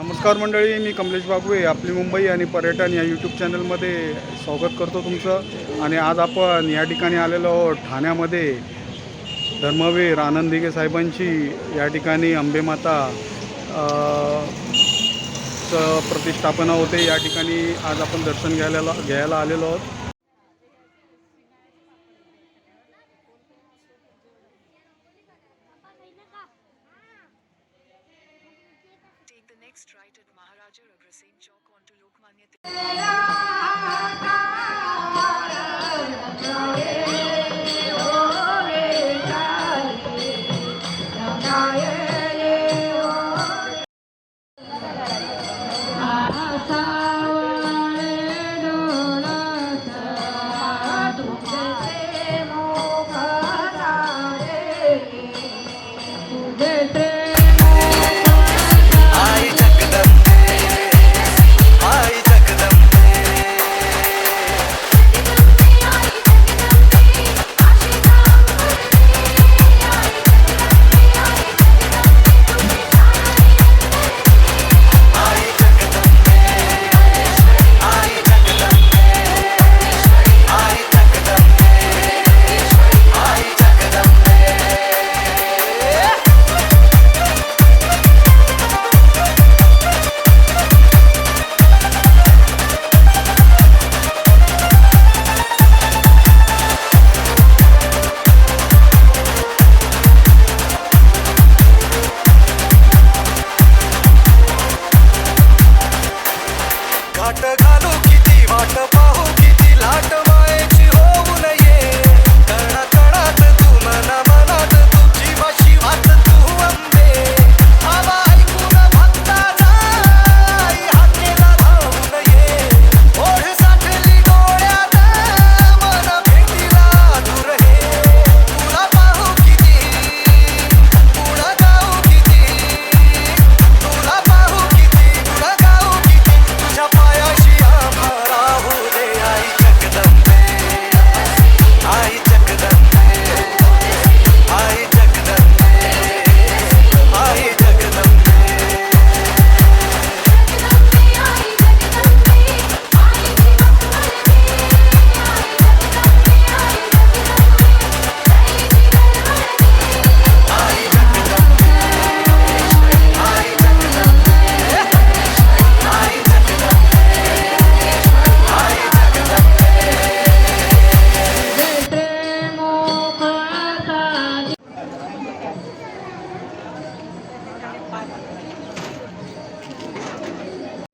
नमस्कार मंडळी मी कमलेश बागवे आपली मुंबई आणि पर्यटन या यूट्यूब चॅनलमध्ये स्वागत करतो तुमचं. आणि आज आपण या ठिकाणी आलेलो आहोत ठाण्यामध्ये. धर्मवीर आनंद दिघे साहेबांची या ठिकाणी अंबेमाता चं प्रतिष्ठापना होते. या ठिकाणी आज आपण दर्शन घ्यायला घ्यायला आलेलो आहोत. Next right at Maharaja Agrasen Chowk onto Lokmanya Tilak.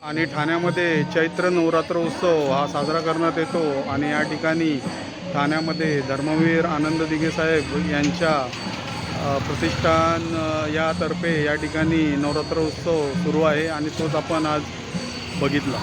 आणि ठाण्यामध्ये चैत्र नवरात्र उत्सव हा साजरा करण्यात येतो आणि या ठिकाणी ठाण्यामध्ये धर्मवीर आनंद दिघे साहेब यांच्या प्रतिष्ठान यातर्फे या ठिकाणी नवरात्र उत्सव सुरू आहे आणि तोच आपण आज बघितला.